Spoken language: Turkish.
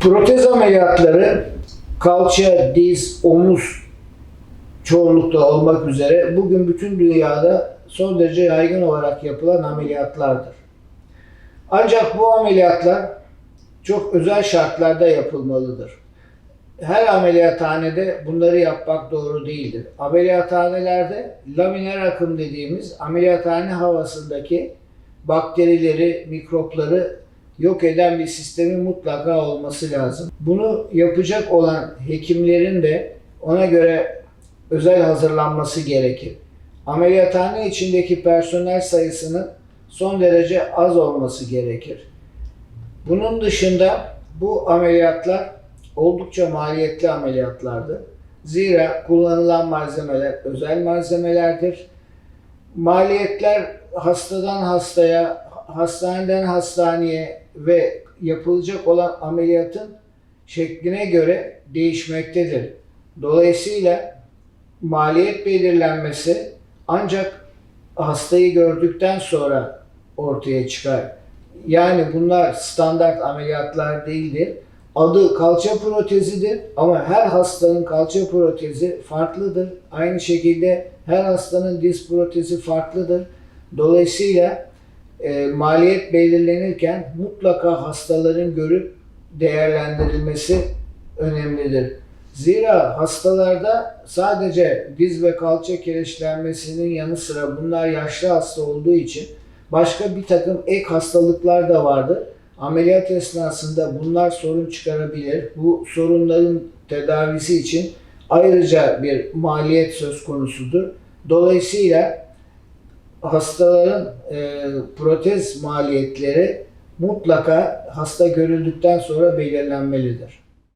Protez ameliyatları kalça, diz, omuz çoğunlukta olmak üzere bugün bütün dünyada son derece yaygın olarak yapılan ameliyatlardır. Ancak bu ameliyatlar çok özel şartlarda yapılmalıdır. Her ameliyathanede bunları yapmak doğru değildir. Ameliyathanelerde laminer akım dediğimiz ameliyathane havasındaki bakterileri, mikropları yok eden bir sistemin mutlaka olması lazım. Bunu yapacak olan hekimlerin de ona göre özel hazırlanması gerekir. Ameliyathane içindeki personel sayısının son derece az olması gerekir. Bunun dışında bu ameliyatlar oldukça maliyetli ameliyatlardır. Zira kullanılan malzemeler özel malzemelerdir. Maliyetler hastadan hastaya, hastaneden hastaneye ve yapılacak olan ameliyatın şekline göre değişmektedir. Dolayısıyla maliyet belirlenmesi ancak hastayı gördükten sonra ortaya çıkar. Yani bunlar standart ameliyatlar değildir. Adı kalça protezidir ama her hastanın kalça protezi farklıdır. Aynı şekilde her hastanın diz protezi farklıdır. Dolayısıyla e, maliyet belirlenirken mutlaka hastaların görüp değerlendirilmesi önemlidir. Zira hastalarda sadece diz ve kalça kireçlenmesinin yanı sıra bunlar yaşlı hasta olduğu için başka bir takım ek hastalıklar da vardır. Ameliyat esnasında bunlar sorun çıkarabilir. Bu sorunların tedavisi için ayrıca bir maliyet söz konusudur. Dolayısıyla hastaların e, protez maliyetleri mutlaka hasta görüldükten sonra belirlenmelidir.